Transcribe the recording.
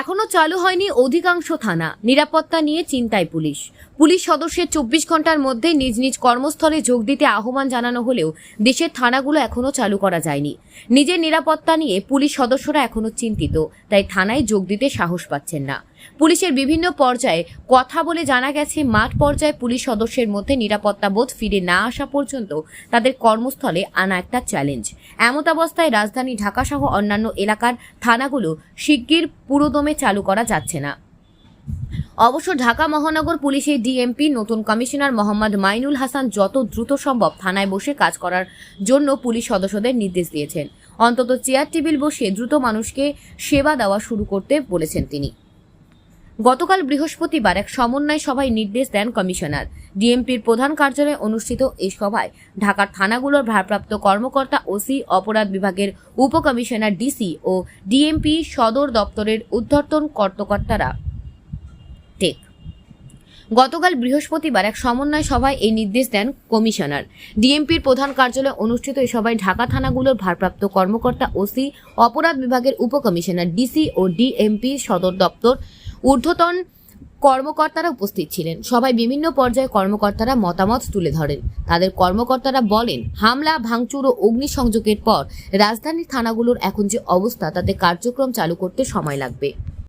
এখনও চালু হয়নি অধিকাংশ থানা। নিরাপত্তা নিয়ে চিন্তায় পুলিশ। পুলিশ সদস্যের চব্বিশ ঘণ্টার মধ্যে নিজ নিজ কর্মস্থলে যোগ দিতে আহ্বান জানানো হলেও দেশের থানাগুলো এখনও চালু করা যায়নি। নিজের নিরাপত্তা নিয়ে পুলিশ সদস্যরা এখনও চিন্তিত, তাই থানায় যোগ দিতে সাহস পাচ্ছেন না। পুলিশের বিভিন্ন পর্যায়ে কথা বলে জানা গেছে, মাঠ পর্যায়ে পুলিশ সদস্যের মধ্যে নিরাপত্তা বোধ ফিরে না আসা পর্যন্ত তাদের কর্মস্থলে আনা একটা চ্যালেঞ্জ এমত অবস্থায় রাজধানী ঢাকা সহ অন্যান্য এলাকার থানাগুলো শিগগির পুরোদমে চালু করা যাচ্ছে না। অবশ্য ঢাকা মহানগর পুলিশের ডিএমপি নতুন কমিশনার মোহাম্মদ মাইনুল হাসান যত দ্রুত সম্ভব থানায় বসে কাজ করার জন্য পুলিশ সদস্যদের নির্দেশ দিয়েছেন। অন্তত চেয়ার টেবিল বসে দ্রুত মানুষকে সেবা দেওয়া শুরু করতে বলেছেন তিনি। গতকাল বৃহস্পতিবার এক সমন্বয় সভায় নির্দেশ দেন কমিশনার। ডিএমপির প্রধান কার্যালয়ে অনুষ্ঠিত এই সভায় ঢাকার থানাগুলোর ভারপ্রাপ্ত কর্মকর্তা ওসি, অপরাধ বিভাগের উপকমিশনার ডিসি ও ডিএমপি সদর দপ্তরের উদ্ধর্তন কর্তকর্তারা। টেক গতকাল বৃহস্পতিবার এক সমন্বয় সভায় এই নির্দেশ দেন কমিশনার। ডিএমপির প্রধান কার্যালয়ে অনুষ্ঠিত এই সভায় ঢাকা থানাগুলোর ভারপ্রাপ্ত কর্মকর্তা ওসি, অপরাধ বিভাগের উপকমিশনার ডিসি ও ডিএমপি সদর দপ্তর ঊর্ধ্বতন কর্মকর্তারা উপস্থিত ছিলেন। সবাই বিভিন্ন পর্যায়ে কর্মকর্তারা মতামত তুলে ধরেন। তাদের কর্মকর্তারা বলেন, হামলা, ভাঙচুর ও অগ্নিসংযোগের পর রাজধানীর থানাগুলোর এখন যে অবস্থা, তাতে কার্যক্রম চালু করতে সময় লাগবে।